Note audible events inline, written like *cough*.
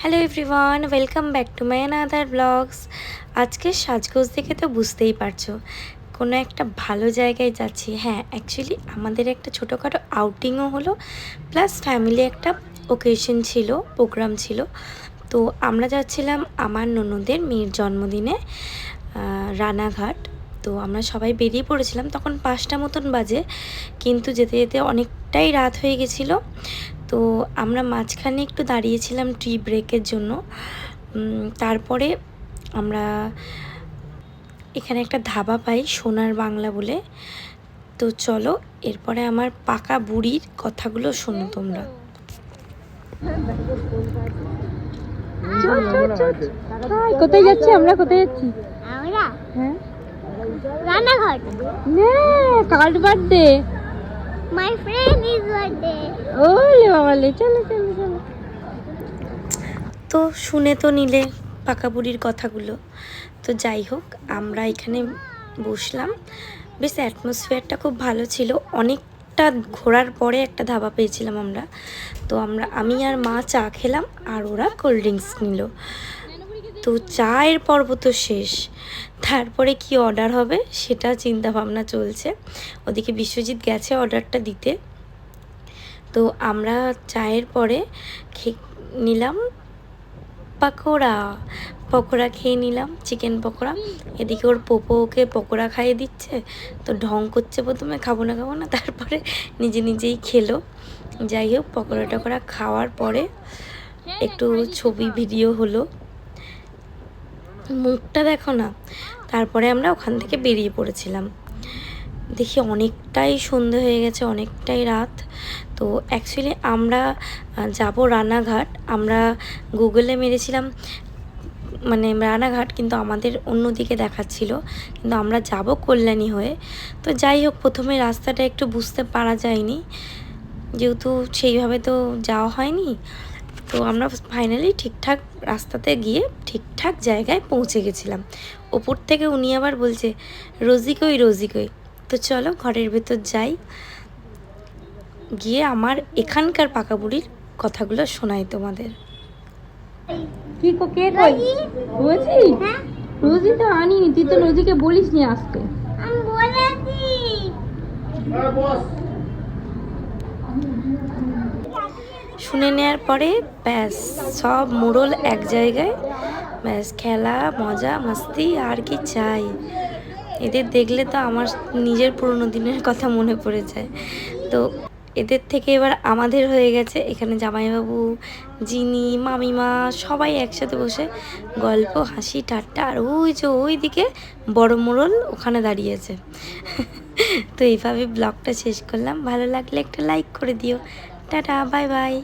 Hello everyone welcome back to my another blogs আজকে সাজগোজ দেখে তো বুঝতেই পারছ, কোনো একটা ভালো জায়গায় যাচ্ছি। হ্যাঁ অ্যাকচুয়ালি আমাদের একটা ছোটোখাটো আউটিংও হলো প্লাস ফ্যামিলি একটা ওকেশন ছিল প্রোগ্রাম ছিল। তো আমরা যাচ্ছিলাম আমার ননদের মেয়ের জন্মদিনে রানাঘাট। তো আমরা সবাই বেরিয়ে পড়েছিলাম, তখন পাঁচটা মতন বাজে, কিন্তু যেতে যেতে অনেকটাই রাত হয়ে গেছিল। তো আমরা মাঝখানে একটু দাঁড়িয়েছিলাম টি ব্রেকের জন্য। তারপরে আমরা এখানে একটা ধাবা পাই সোনার বাংলা বলে। তো চলো এরপরে আমার পাকা বুড়ির কথাগুলো শোনো তোমরা। কোথায় যাচ্ছি আমরা? কোথায় যাচ্ছি? আমরা? হ্যাঁ। না বার্থডে ওলে বাবালে চলো চলো চলো। তো শুনে তো নিলে পাকা বুড়ির কথাগুলো। তো যাই হোক আমরা এখানে বসলাম। বেশ অ্যাটমসফিয়ারটা খুব ভালো ছিল। অনেকটা ঘোরার পরে একটা ধাবা পেয়েছিলাম আমরা। তো আমরা আমি আর মা চা খেলাম আর ওরা কোল্ড ড্রিঙ্কস নিল। তো চায়ের পর্ব তো শেষ। তারপরে কি অর্ডার হবে সেটা চিন্তা ভাবনা চলছে। ওদিকে বিশ্বজিৎ গেছে অর্ডারটা দিতে। তো আমরা চায়ের পরে খে- নিলাম পাকোড়া। পকোড়া খেয়ে নিলাম চিকেন পকোড়া। এদিকে ওর পোপো ওকে পকোড়া খাইয়ে দিচ্ছে। তো ঢং করছে প্রথমে, খাব না খাব না, তারপরে নিজে নিজেই খেলো। যাই হোক পকোড়া টকোড়া খাওয়ার পরে একটু ছবি ভিডিও হলো। মুখটা দেখো না। তারপরে আমরা ওখান থেকে বেরিয়ে পড়েছিলাম। দেখি অনেকটাই সন্ধে হয়ে গেছে, অনেকটাই রাত। তো অ্যাকচুয়ালি আমরা যাব রানাঘাট। আমরা গুগলে মেরেছিলাম মানে রানাঘাট কিন্তু আমাদের অন্যদিকে দেখাচ্ছিল। কিন্তু আমরা যাব কল্যাণী হয়ে। তো যাই হোক, প্রথমে রাস্তাটা একটু বুঝতে পারা যায়নি। যেহেতু সেইভাবে তো যাওয়া হয়নি। তো আমরা ফাইনালি ঠিকঠাক রাস্তাতে গিয়ে ঠিকঠাক জায়গায় পৌঁছে গেছিলাম। ওপর থেকে উনি আবার বলছে রোজি কই রোজি কই তো চলো ঘরের ভেতর যাই। গিয়ে আমার এখানকার পাকা বুড়ির কথাগুলো শোনাই তোমাদের। কি কো কে কই? রোজি। হ্যাঁ। রোজি তো আনিনি তুই তো রোজিকে বলিস নি আসতে আমি বলেছি। শুনে নেওয়ার পরে ব্যাস, সব মোড়ল এক জায়গায়। ব্যাস, খেলা, মজা, মাস্তি, আর কি চাই। এদের দেখলে তো আমার নিজের পুরনো দিনের কথা মনে পড়ে যায়। তো এদের থেকে এবার আমাদের হয়ে গেছে। এখানে জামাইবাবু জিনি মামিমা, সবাই একসাথে বসে গল্প, হাসি, ঠাট্টা, আর ওই যে ওই দিকে বড় মোড়ল ওখানে দাঁড়িয়েছে। *laughs* তো এইভাবে ব্লগটা শেষ করলাম। ভালো লাগলে একটা লাইক করে দিও। Tata bye bye.